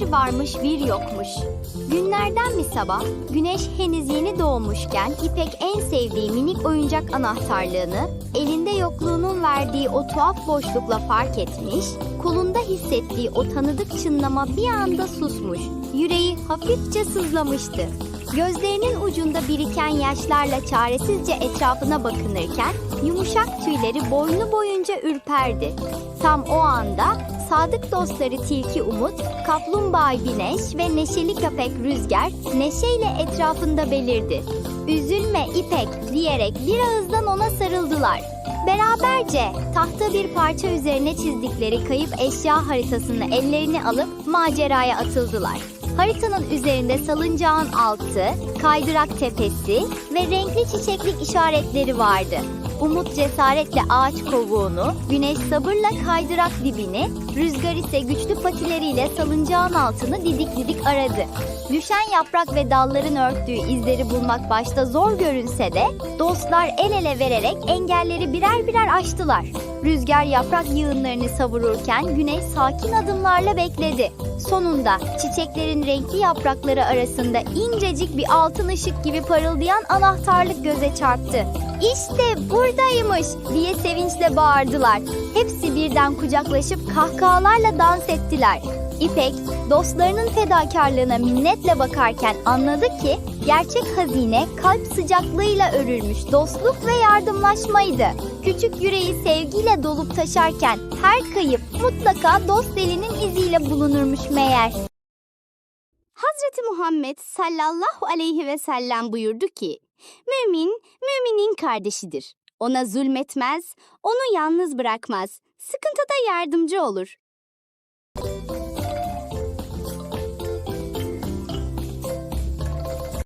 Bir varmış bir yokmuş. Günlerden bir sabah güneş henüz yeni doğmuşken İpek en sevdiği minik oyuncak anahtarlığını elinde yokluğunun verdiği o tuhaf boşlukla fark etmiş, kolunda hissettiği o tanıdık çınlama bir anda susmuş. Yüreği hafifçe sızlamıştı. Gözlerinin ucunda biriken yaşlarla çaresizce etrafına bakınırken yumuşak tüyleri boynu boyunca ürperdi. Tam o anda sadık dostları Tilki Umut, Kaplumbağa Güneş ve neşeli köpek Rüzgar neşeyle etrafında belirdi. Üzülme İpek diyerek bir ağızdan ona sarıldılar. Beraberce tahta bir parça üzerine çizdikleri kayıp eşya haritasını ellerine alıp maceraya atıldılar. Haritanın üzerinde salıncağın altı, kaydırak tepesi ve renkli çiçeklik işaretleri vardı. Umut cesaretle ağaç kovuğunu, güneş sabırla kaydırak dibini, rüzgar ise güçlü patileriyle salıncağın altını didik didik aradı. Düşen yaprak ve dalların örttüğü izleri bulmak başta zor görünse de dostlar el ele vererek engelleri birer birer aştılar. Rüzgar yaprak yığınlarını savururken güneş sakin adımlarla bekledi. Sonunda çiçeklerin renkli yaprakları arasında incecik bir altın ışık gibi parıldayan anahtarlık göze çarptı. İşte buradaymış diye sevinçle bağırdılar. Hepsi birden kucaklaşıp kahkahalarla dans ettiler. İpek dostlarının fedakarlığına minnetle bakarken anladı ki gerçek hazine kalp sıcaklığıyla örülmüş dostluk ve yardımlaşmaydı. Küçük yüreği sevgiyle dolup taşarken her kayıp mutlaka dost elinin iziyle bulunurmuş meğer. Hazreti Muhammed sallallahu aleyhi ve sellem buyurdu ki, Mümin, müminin kardeşidir. Ona zulmetmez, onu yalnız bırakmaz, sıkıntıda yardımcı olur.